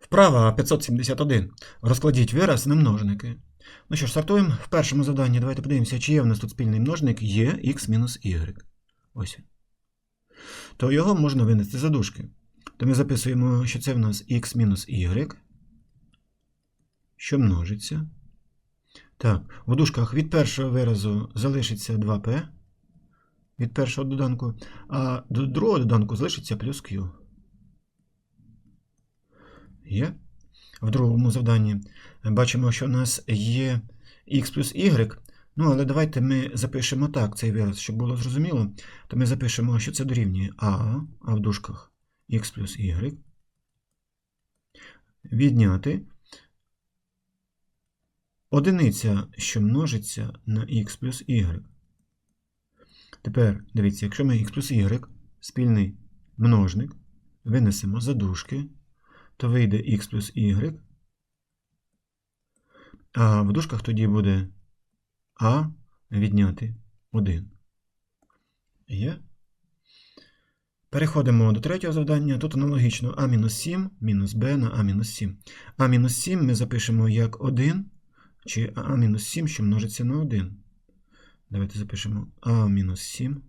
Вправа 571. Розкладіть вираз на множники. Ну що ж, стартуємо. В першому завданні давайте подивимося, чи є в нас тут спільний множник є x мінус y. Ось. То його можна винести за дужки. То ми записуємо, що це в нас x мінус y, що множиться. Так, в дужках від першого виразу залишиться 2p від першого доданку, а до другого доданку залишиться плюс q. Є. В другому завданні бачимо, що у нас є x плюс y. Ну, але давайте ми запишемо так цей вираз, щоб було зрозуміло. То ми запишемо, що це дорівнює а, а в дужках x плюс y. Відняти одиниця, що множиться на x плюс y. Тепер дивіться, якщо ми x плюс y, спільний множник, винесемо за дужки, то вийде x плюс y. А в дужках тоді буде а відняти 1. Є. Переходимо до третього завдання. Тут аналогічно а мінус 7 мінус b на а мінус 7. А мінус 7 ми запишемо як 1, чи а мінус 7, що множиться на 1. Давайте запишемо а мінус 7,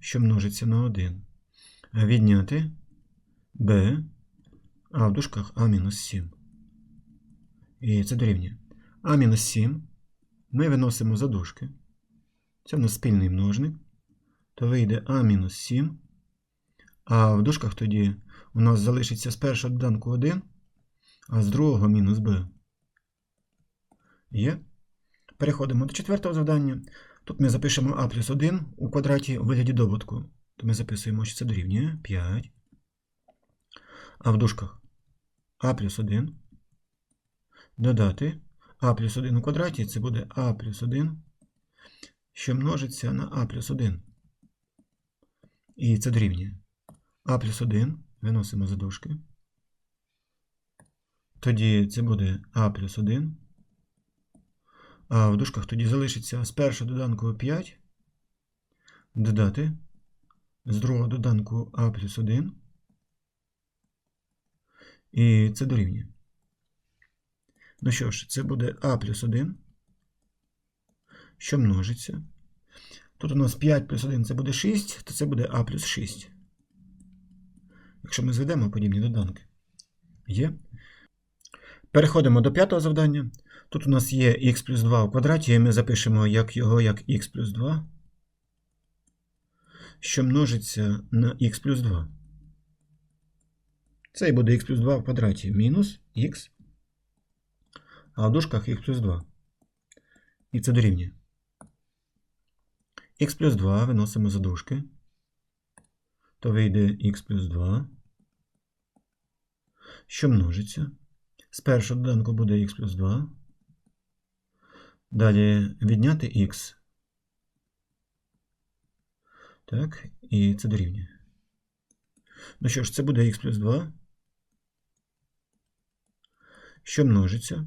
що множиться на 1. Відняти b, а в дужках а мінус 7. І це дорівнює. А мінус 7 ми виносимо за дужки. Це в нас спільний множник. То вийде А мінус 7. А в дужках тоді у нас залишиться з першого доданку 1, а з другого мінус b. Є. Переходимо до четвертого завдання. Тут ми запишемо а плюс 1 у квадраті у вигляді добутку. То ми записуємо, що це дорівнює 5. А в дужках а плюс 1. Додати а плюс 1 у квадраті це буде а плюс 1, що множиться на а плюс 1. І це дорівнює. А плюс 1 виносимо за дужки. Тоді це буде а плюс 1. А в дужках тоді залишиться з першого доданку 5. Додати. З другого доданку а плюс 1. І це дорівнює. Ну що ж, це буде а плюс 1, що множиться. Тут у нас 5 плюс 1 це буде 6, то це буде а плюс 6. Якщо ми зведемо подібні доданки. Є. Переходимо до п'ятого завдання. Тут у нас є х плюс 2 у квадраті, і ми запишемо як його як х плюс 2, що множиться на х плюс 2. Це і буде х плюс 2 в квадраті мінус х а в дужках х плюс 2. І це дорівнює. х плюс 2 виносимо за дужки. То вийде х плюс 2. Що множиться? З першого доданку буде х плюс 2. Далі відняти х. Так, і це дорівнює. Ну що ж, це буде х плюс 2. Що множиться?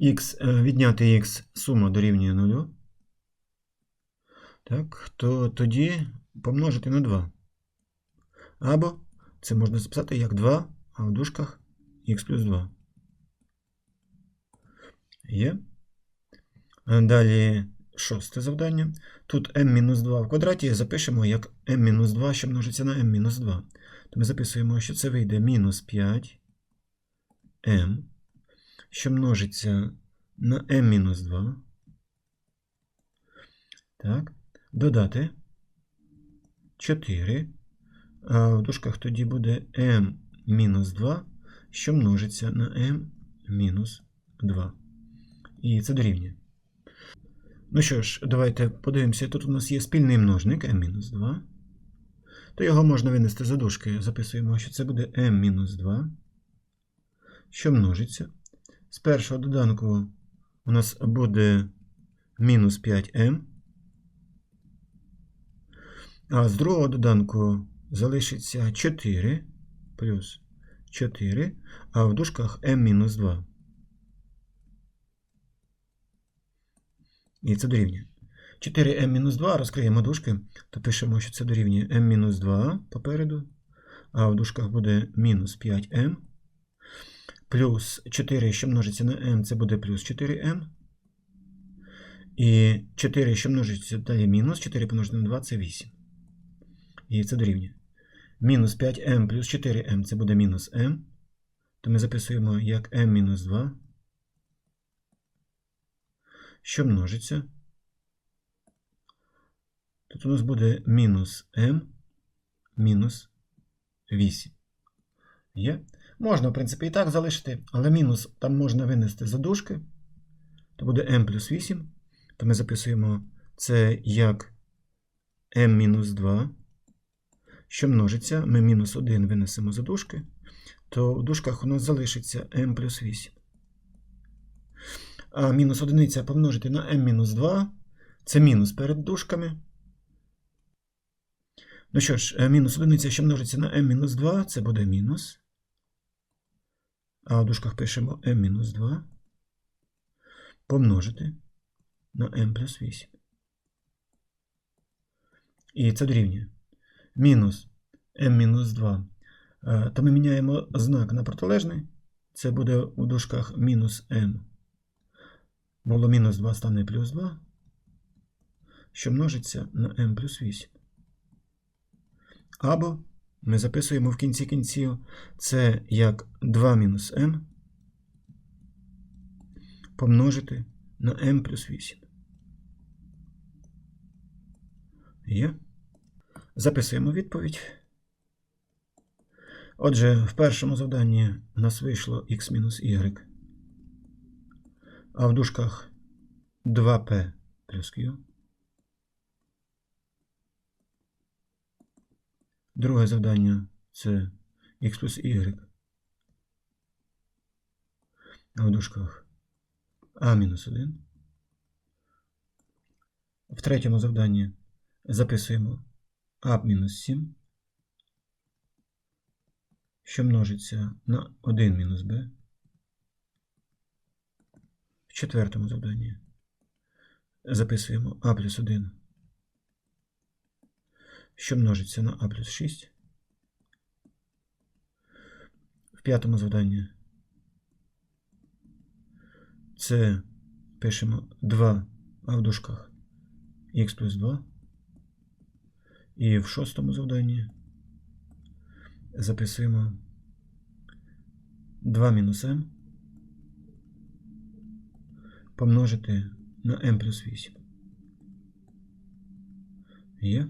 Х відняти х сума дорівнює 0, так, то тоді помножити на 2. Або це можна записати як 2, а в дужках х плюс 2. Є. Далі шосте завдання. Тут m-2 в квадраті запишемо як m-2, що множиться на m-2. То ми записуємо, що це вийде мінус 5 m що множиться на m-2. Так, додати 4. А в дужках тоді буде m-2, що множиться на m-2. І це дорівнює. Ну що ж, давайте подивимося. Тут у нас є спільний множник m-2. То його можна винести за дужки. Записуємо, що це буде m-2, що множиться. З першого доданку у нас буде мінус 5m, а з другого доданку залишиться 4 плюс 4, а в дужках m-2. І це дорівнює. 4m-2 розкриємо дужки, то пишемо, що це дорівнює m-2 попереду, а в дужках буде мінус 5m. Плюс 4, що множиться на m, це буде плюс 4m. І 4, що множиться далі мінус, 4 помножити на 2 це 8. І це дорівнює. Мінус 5m плюс 4m це буде мінус m. То ми записуємо як m мінус 2. Що множиться. Тут у нас буде мінус m мінус 8. Є. Можна, в принципі, і так залишити, але мінус там можна винести за дужки. То буде m плюс 8. То ми записуємо це як m мінус 2. Що множиться, ми мінус 1 винесемо за дужки, то в дужках у нас залишиться m плюс 8. А мінус одиниця помножити на m мінус 2 це мінус перед дужками. Ну що ж, е, мінус одиниця, що множиться на m мінус 2, це буде мінус. А в дужках пишемо m-2 помножити на m плюс 8. І це дорівнює. Мінус m мінус 2. Е, То ми міняємо знак на протилежний. Це буде у дужках мінус m. Було мінус 2 стане плюс 2, що множиться на m плюс 8. Або ми записуємо в кінці кінців це як 2 мінус m помножити на m плюс 8. Є. Записуємо відповідь. Отже, в першому завданні у нас вийшло x мінус y, а в дужках 2p плюс q. Друге завдання це x плюс y. В дужках а мінус 1. В третьому завданні записуємо а мінус 7, що множиться на 1 мінус b. В четвертому завданні записуємо а плюс 1, що множиться на а плюс 6. В п'ятому завданні це пишемо 2 а в дужках х плюс 2. І в шостому завданні записуємо 2 мінус m помножити на m плюс 8. Є.